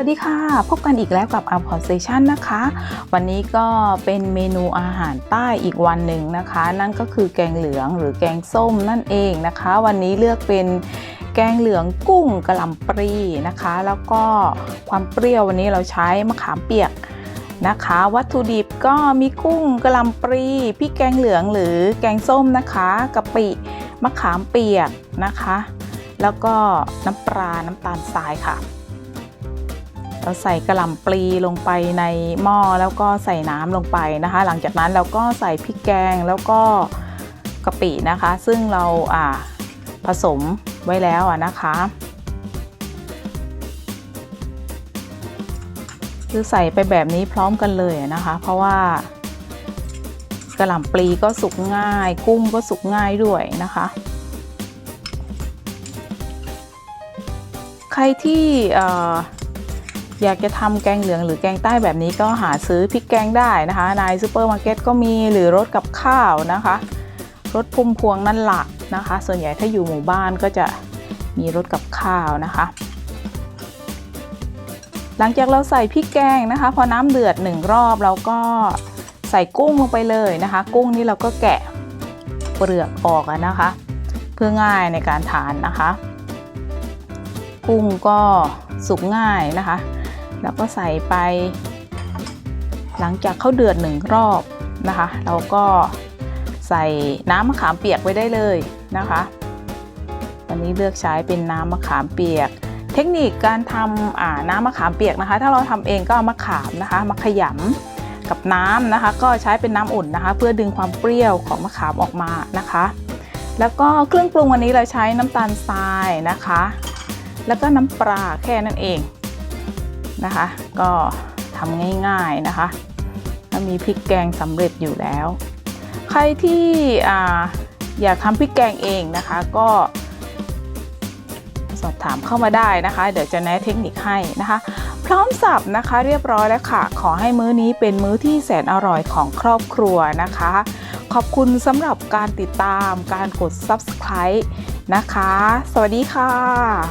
วัสดีค่ะ พบกันอีกแล้วกับ a p o r Station นะคะ วันนี้ก็เป็นเมนูอาหารใต้อีกวันหนึ่งนะคะ นั่นก็คือแกงเหลืองหรือแกงส้มนั่นเองนะคะ วันนี้เลือกเป็นแกงเหลืองกุ้งกระหล่ำปลีนะคะ แล้วก็ความเปรี้ยววันนี้เราใช้มะขามเปียกนะคะ วัตถุดิบก็มีกุ้งกระหล่ำปลีพริกแกงเหลืองหรือแกงส้มนะคะกะปิมะขามเปียกนะคะ แล้วก็น้ำปลาน้ำตาลทรายค่ะ เราใส่กระหล่ำปลีลงไปในหม้อแล้วก็ใส่น้ำลงไปนะคะ หลังจากนั้นเราก็ใส่พริกแกงแล้วก็กะปินะคะ ซึ่งเราอ่าผสมไว้แล้วอะนะคะคือใส่ไปแบบนี้พร้อมกันเลยนะคะ เพราะว่ากระหล่ำปลีก็สุกง่าย กุ้งก็สุกง่ายด้วยนะคะ ใครที่ อยากจะทำแกงเหลืองหรือแกงใต้แบบนี้ก็หาซื้อพริกแกงได้นะคะ ในซูเปอร์มาร์เก็ตก็มีหรือรถกับข้าวนะคะรถพุ่มพวงนั่นหลักนะคะ ส่วนใหญ่ถ้าอยู่หมู่บ้านก็จะมีรถกับข้าวนะคะ หลังจากเราใส่พริกแกงนะคะ พอน้ำเดือดหนึ่งรอบเราก็ใส่กุ้งลงไปเลยนะคะ กุ้งนี่เราก็แกะเปลือกออกนะคะ เพื่อง่ายในการทานนะคะ กุ้งก็สุกง่ายนะคะ แล้วก็ใส่ไป หลังจากเข้าเดือดหนึ่งรอบนะคะ เราก็ใส่น้ำมะขามเปียกไว้ได้เลยนะคะวันนี้เลือกใช้เป็นน้ำมะขามเปียก เทคนิคการทำน้ำมะขามเปียกนะคะ ถ้าเราทำเองก็เอามะขามนะคะมาขยำกับน้ำนะคะ ก็ใช้เป็นน้ำอุ่นนะคะ เพื่อดึงความเปรี้ยวของมะขามออกมานะคะ แล้วก็เครื่องปรุงวันนี้เราใช้น้ำตาลทรายนะคะ แล้วก็น้ำปลาแค่นั้นเอง นะคะ ก็ทำง่ายๆนะคะแล้วมีพริกแกงสำเร็จอยู่แล้ว ใครที่ออยากทำพริกแกงเองนะคะก็สอบถามเข้ามาได้นะคะ เดี๋ยวจะแนะเทคนิคให้นะคะ พร้อมสับนะคะเรียบร้อยแล้วค่ะ ขอให้มื้อนี้เป็นมื้อที่แสนอร่อยของครอบครัวนะคะ ขอบคุณสำหรับการติดตามการกด subscribe นะคะ สวัสดีค่ะ